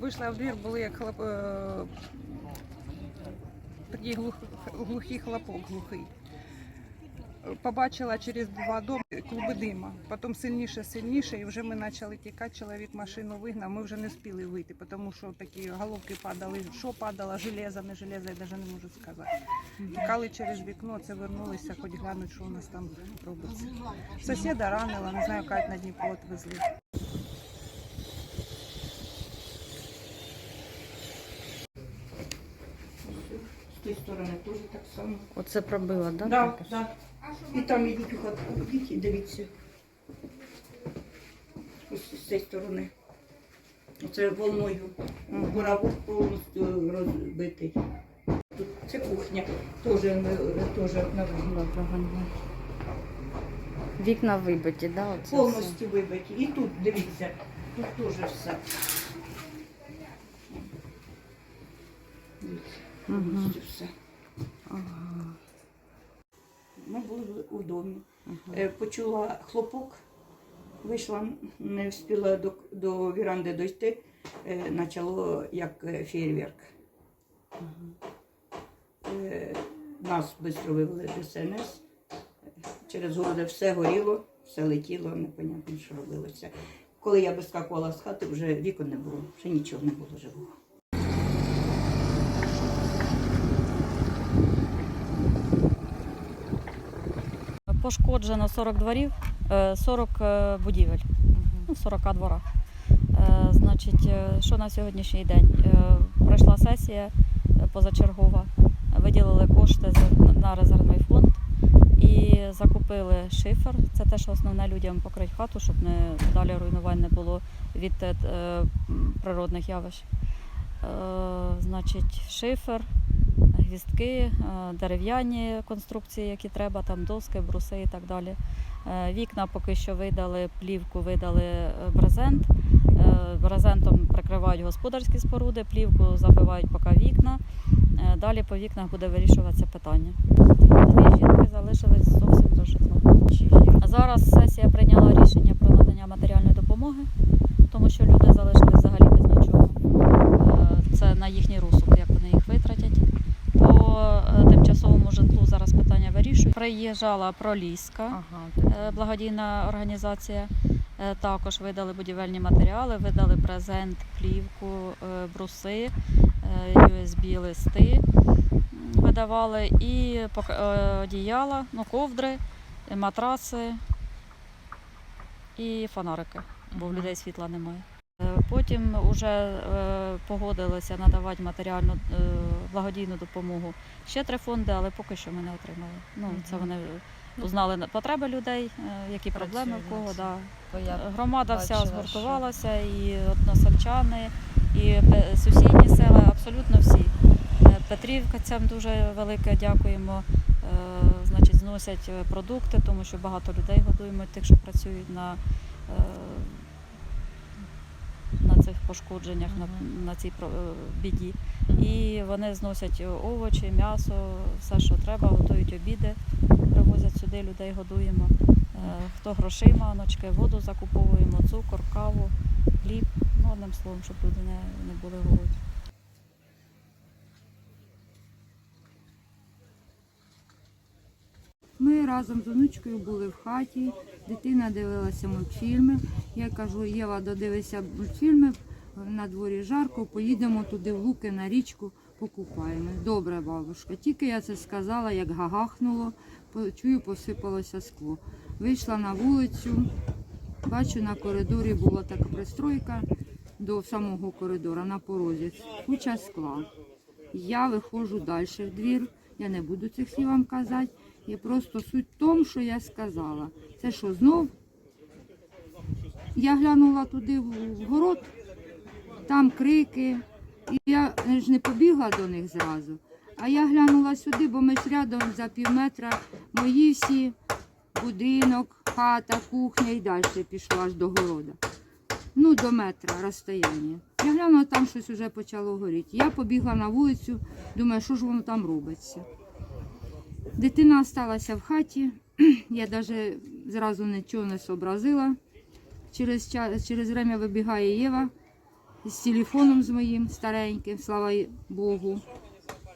вийшла в двір, були як хлоп... е, такий глух... глухий хлопок глухий. Побачила через два доми клуби дима, потім сильніше, сильніше, і вже ми почали тікати. Чоловік машину вигнав. Ми вже не встигли вийти, тому що такі головки падали. Що падало, железо, не железо, я навіть не можу сказати. Тікали через вікно, це вернулися, хоч глянуть, що у нас там робиться. Сусіда ранила, не знаю, як на Дніпро відвезли. З тієї сторони теж так само. Оце пробило, да? Да, таке? да. І там ідіть хату, і дивіться. Ось з цієї сторони. Оце волною. Боровок повністю розбитий. Тут це кухня. Теж, на ганьба. Вікна вибиті, да? Оце все? повністю вибиті. І тут, дивіться, тут теж все. Дивіться. Повністю все. Ага. Ми були у домі. Е, Почула хлопок, вийшла, не встигла до, до віранди дойти, е, почало як е, фейерверк. Нас швидко вивели до СНС. Через городи все горіло, все летіло, непонятно, що робилося. Коли я вискакувала з хати, вже вікон не було, вже нічого не було живого. Пошкоджено 40 дворів, е, 40 е, будівель, ну, 40 дворах. Е, Значить, е, що на сьогоднішній день? Е, Пройшла сесія е, позачергова, виділили кошти на резервний фонд і закупили шифер. Це те, що основне людям покрити хату, щоб не далі руйнувань не було від е, е, природних явищ. Е, Значить, шифер, гвіздки, е, дерев'яні конструкції, які треба, там доски, бруси і так далі. Е, Вікна поки що видали, плівку видали е, брезент. Брезентом прикривають господарські споруди, плівку забивають поки вікна. Далі по вікнах буде вирішуватися питання. Дві жінки залишились зовсім до житла. А Зараз сесія прийняла рішення про надання матеріальної допомоги, тому що люди залишились взагалі без нічого. Це на їхній розсуд, як вони їх витратять. По е, тимчасовому житлу зараз питання вирішують. Приїжджала Проліска, Ага, е, благодійна організація. Е, Також видали будівельні матеріали, видали презент, плівку, бруси, USB-листи видавали і одіяла, ну, ковдри, матраси і фонарики, бо в людей світла немає. Е, Потім вже погодилися надавати матеріальну е, благодійну допомогу. Ще три фонди, але поки що ми не отримали. Ну, це вони узнали потреби людей, е, які проблеми в кого. Да. Громада вся згуртувалася, і односельчани, і сусідні села, абсолютно всі. Е, Петрівкацям дуже велике дякуємо. Е, Значить, зносять е, продукти, тому що багато людей годуємо, тих, що працюють на, е, на цих пошкодженнях, на, на цій е, біді. І вони зносять овочі, м'ясо, все, що треба, готують обіди, привозять сюди, людей годуємо. Е, Хто грошима, ночки, воду закуповуємо, цукор, каву, хліб. Ну, одним словом, щоб люди не, не були голодні. Ми разом з онучкою були в хаті, дитина дивилася мультфільми. Я кажу, Єва, додивися мультфільми, на дворі жарко, поїдемо туди в луки на річку, покупаємо. Добре, бабушка. Тільки я це сказала, як гагахнуло, чую, посипалося скло. Вийшла на вулицю, бачу, на коридорі була така пристройка до самого коридора на порозі, куча скла. Я виходжу далі в двір, я не буду цих слів вам казати. І просто суть в тому, що я сказала. Це що знов? Я глянула туди в город, там крики. І я ж не побігла до них зразу. А я глянула сюди, бо ми ж рядом за пів метра мої всі будинок, хата, кухня і далі пішла аж до города. Ну, до метра розстояння. Я глянула, там щось вже почало горіти. Я побігла на вулицю, думаю, що ж воно там робиться. Дитина залишилася в хаті, я навіть зразу нічого не зобразила. Через, час, через время вибігає Єва з телефоном з моїм стареньким, слава Богу.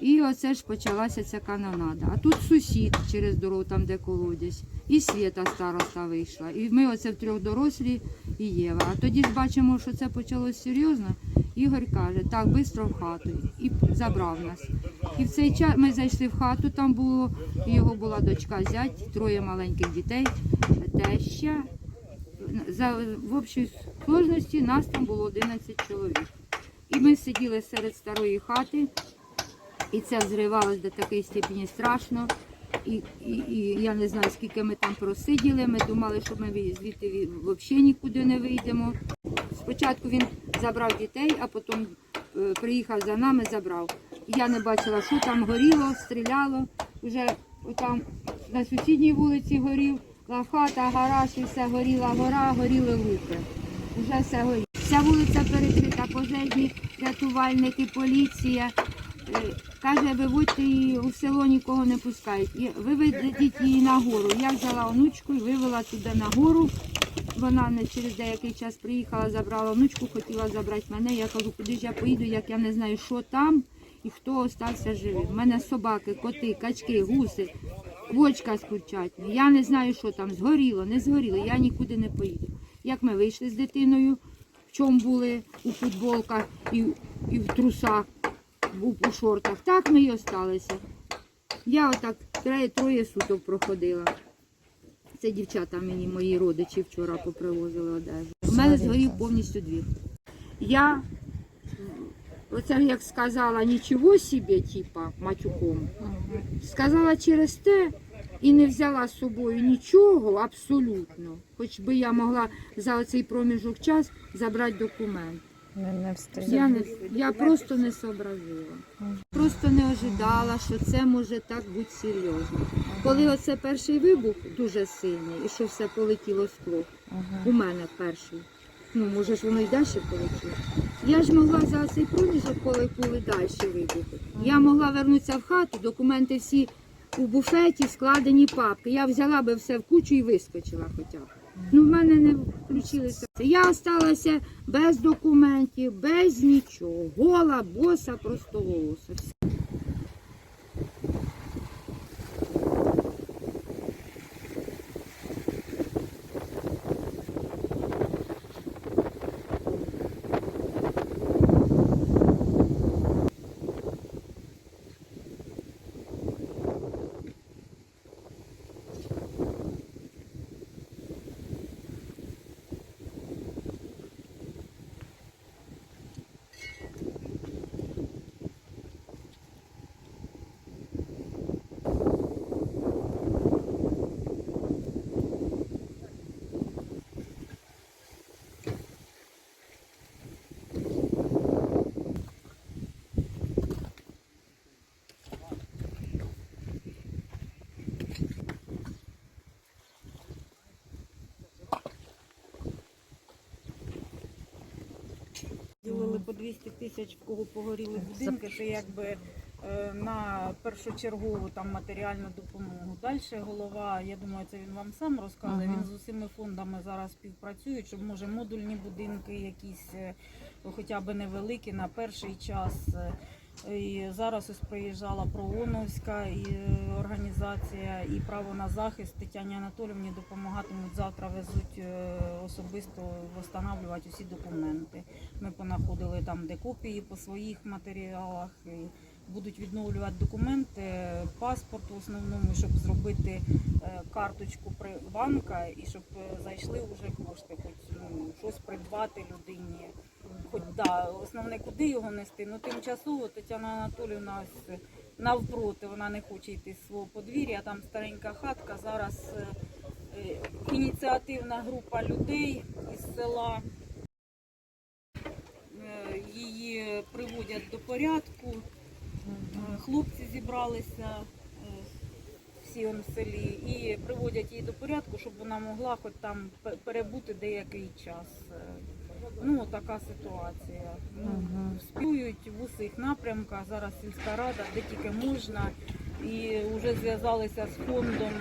І оце ж почалася ця канонада. А тут сусід через дорогу, там де колодязь, і Свята староста вийшла. І ми оце втрьох дорослі і Єва. А тоді ж бачимо, що це почалось серйозно. Ігор каже, так, швидко в хату. І забрав нас. І в цей час ми зайшли в хату, там було, його була дочка зять, троє маленьких дітей, теща. За, в общій сложності нас там було 11 чоловік. І ми сиділи серед старої хати, і це взривалось до такої степені страшно. І, і, і я не знаю, скільки ми там просиділи. Ми думали, що ми звідти взагалі нікуди не вийдемо. Спочатку він забрав дітей, а потім е, приїхав за нами, забрав. Я не бачила, що там горіло, стріляло. Вже там на сусідній вулиці горів, хата, гараж, і все горіла гора, горіли луки. Вже все горіло. Вся вулиця перекрита, пожежні рятувальники, поліція. Е, Каже, виводьте її у село, нікого не пускають. Виведіть її на гору. Я взяла онучку і вивела туди на гору. Вона не через деякий час приїхала, забрала онучку, хотіла забрати мене. Я кажу, куди ж я поїду, як я не знаю, що там і хто остався живий. У мене собаки, коти, качки, гуси, квочка з курчатні. Я не знаю, що там згоріло, не згоріло, я нікуди не поїду. Як ми вийшли з дитиною, в чому були у футболках і, і в трусах, у, у шортах, так ми й осталися. Я отак троє, троє суток проходила. Це дівчата мені, мої родичі вчора попривозили одежу. У мене згорів повністю двір. Я, оце як сказала, нічого собі, типа, матюком, сказала через те і не взяла з собою нічого абсолютно. Хоч би я могла за оцей проміжок час забрати документ. Не, не. Я, не, я просто не сообразила. Просто не ожидала, що це може так бути серйозно. Коли оце перший вибух дуже сильний, і що все полетіло скло, у мене перший. Ну, може ж воно й далі полетіло. Я ж могла за цей проміжок, коли пули далі вибухи. Я могла вернутися в хату, документи всі у буфеті, складені папки. Я взяла би все в кучу і вискочила хоча б. Ну, в мене не включилися. Я осталася без документів, без нічого. Гола, боса, просто голоса. Ділили по 200 тисяч, в кого погоріли будинки, це якби е, на першочергову там матеріальну допомогу. Далі голова, я думаю, це він вам сам розкаже. Ага. Він з усіми фондами зараз співпрацює, щоб може модульні будинки, якісь е, хоча б невеликі на перший час. І зараз ось приїжджала Прооновська організація і право на захист Тетяні Анатолівні допомагатимуть завтра. Везуть е, особисто встановлювати усі документи. Ми понаходили там де копії по своїх матеріалах. І будуть відновлювати документи, паспорт в основному, щоб зробити е, карточку банка і щоб е, зайшли вже кошти, хоч ну, щось придбати людині. Хоч да, основне, куди його нести. Ну тимчасово Тетяна Анатолівна ось навпроти, вона не хоче йти з свого подвір'я, там старенька хатка. Зараз е, е, ініціативна група людей із села е, її приводять до порядку. Хлопці зібралися е, всі он в селі і приводять її до порядку, щоб вона могла хоч там перебути деякий час. Е, Ну, така ситуація. Ну, Співають в усіх напрямках. Зараз сільська рада, де тільки можна. І вже зв'язалися з фондом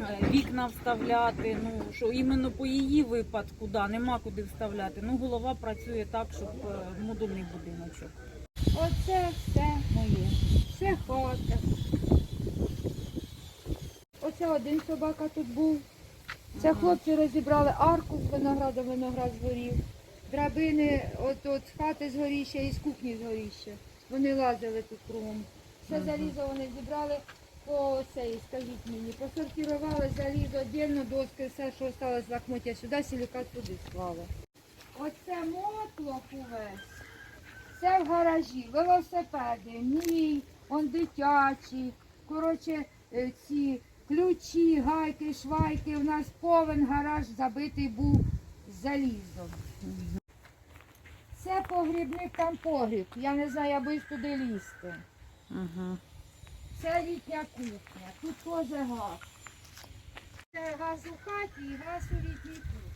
е, вікна вставляти. Ну що іменно по її випадку, да, нема куди вставляти. Ну голова працює так, щоб модульний будиночок. Оце все моє. Це хата. Оце один собака тут був. Це хлопці розібрали арку з винограду, виноград згорів. Драбини от, от з хати згоріще і з кухні згоріще. Вони лазили тут кругом. Все залізо вони зібрали по цей, скажіть мені, посортували залізо, віддільно доски, все, що осталось з лахмоття сюди, силікат туди склали. Оце мотлох увесь. Це в гаражі, велосипеди, мій, он дитячі, коротше, е, ці ключі, гайки, швайки. У нас повен гараж забитий був залізом. Це погрібник, там погріб. Я не знаю, я боюсь туди лізти. Угу. Це літня кухня, тут теж газ. Це газ у хаті і газ у літній кухні.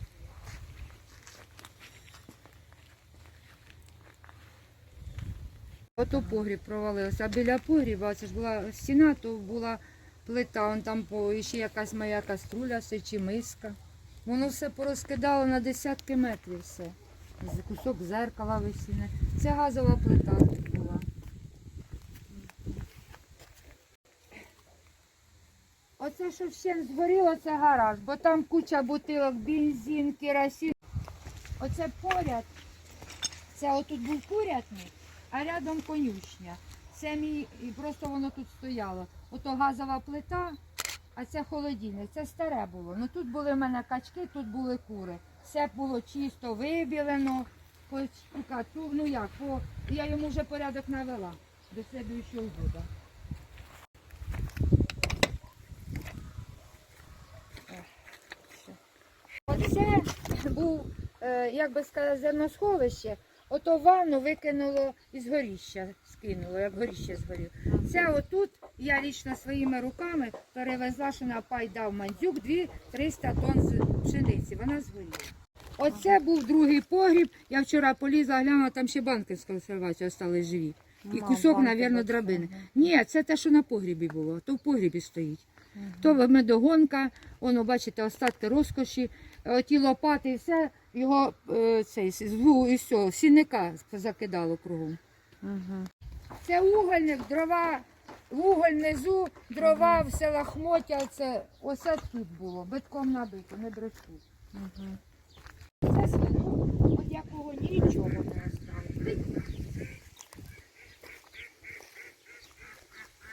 Ото погріб провалився, а біля погріба це ж була стіна, то була плита, он там по, ще якась моя каструля чи миска. Воно все порозкидало на десятки метрів все. Кусок зеркала висіне. Це газова плита тут була. Оце що всім згоріло, це гараж, бо там куча бутилок, бензин, керосин. Оце поряд. Це отут був курятник, а рядом конюшня. Це мій, і просто воно тут стояло. Ото газова плита, а це холодильник. Це старе було. Ну тут були в мене качки, тут були кури. Все було чисто вибілено, по ну як, по... я йому вже порядок навела до слідуючого года. Оце був, е, як би сказати, зерносховище. Ото ванну викинуло із горіща, скинуло, як горіще згорів. Це отут я лічно своїми руками перевезла, що на пай дав мандзюк 2-300 тонн з пшениці. Вона згоріла. Оце був другий погріб. Я вчора полізла, глянула, там ще банки з консервації остались живі. І кусок, мабуть, драбини. Ні, це те, що на погрібі було, то в погрібі стоїть. То медогонка, воно, бачите, остатки розкоші, е, ті лопати і все, його е, цей, з і все, сінника закидало кругом. Угу. Це угольник, дрова, вуголь внизу, дрова, все лахмоття, це оце тут було, битком набито, не бречку. Угу. Це свинок, от якого нічого не осталось.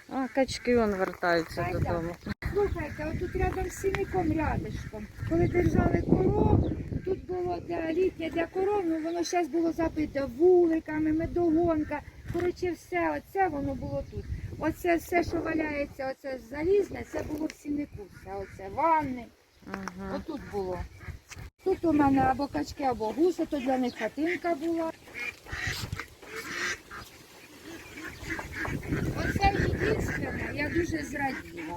А качки вон вертаються додому. Слухайте, отут рядом з сіником рядишком, коли держали коров, тут було для літня для коров, ну воно зараз було забите вуликами, медогонка. Коротше, все, оце воно було тут. Оце все, що валяється, оце залізне, це було в сінику. Все, оце ванни. Угу. Отут було. Тут у мене або качки, або гуси, то для них хатинка була. Оце єдине, я дуже зраділа.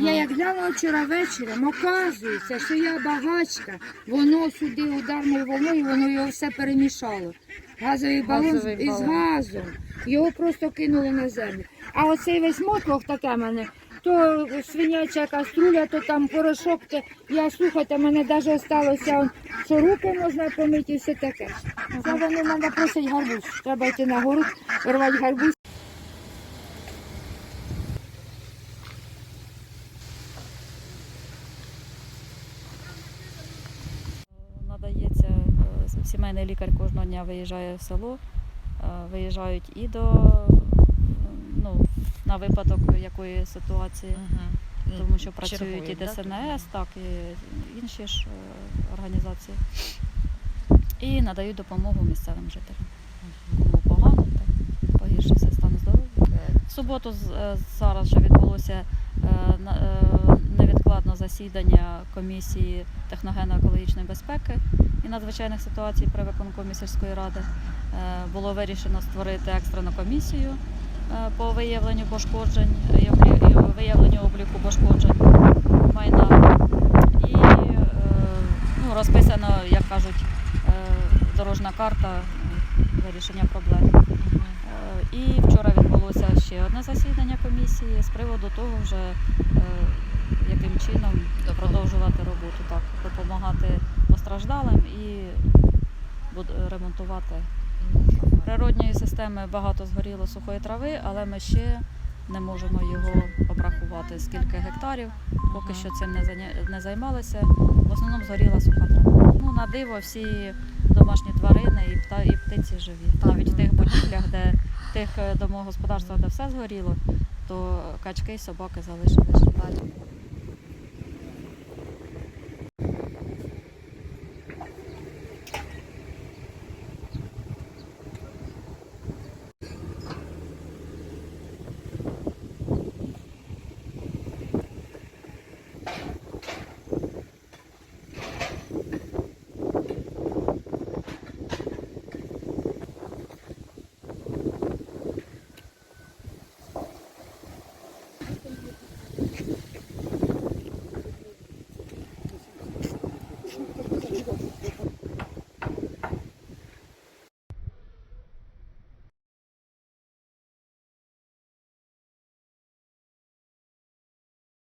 Я як глянула вчора вечором, оказується, що я багачка, воно сюди ударною волною, воно його все перемішало. Газовий балон Газовий із балон. газом. Його просто кинули на землю. А оцей весь мотлох таке мене, то свиняча каструля, то там порошок. То я слухайте, мене навіть осталося, он, що руки можна помити і все таке. Це вони мене просять гарбуз. Треба йти на город, рвати гарбуз. Е, сімейний лікар кожного дня виїжджає в село, е, виїжджають і до е, ну, на випадок якої ситуації, тому що працюють і ДСНС, так і інші ж е, організації. І надають допомогу місцевим жителям. Кому погано, так погіршився стан здоров'я. В суботу е, зараз вже відбулося е, е, невідкладне засідання комісії техногенно-екологічної безпеки і надзвичайних ситуацій при виконкомі сільської ради. Е, Було вирішено створити екстрену комісію е, по виявленню пошкоджень і виявленню обліку пошкоджень майна. І е, ну, розписано, як кажуть, е, дорожна карта е, вирішення проблем. Е, І вчора відбулося ще одне засідання комісії з приводу того, вже, е, яким чином продовжувати роботу, так, допомагати постраждалим і буд- ремонтувати. Природньої системи багато згоріло сухої трави, але ми ще не можемо його обрахувати, скільки гектарів. Поки що цим не, займалися. В основному згоріла суха трава. Ну, на диво, всі домашні тварини і, пта, і птиці живі. Навіть в тих будівлях, де в тих е, домогосподарствах, де все згоріло, то качки і собаки залишилися.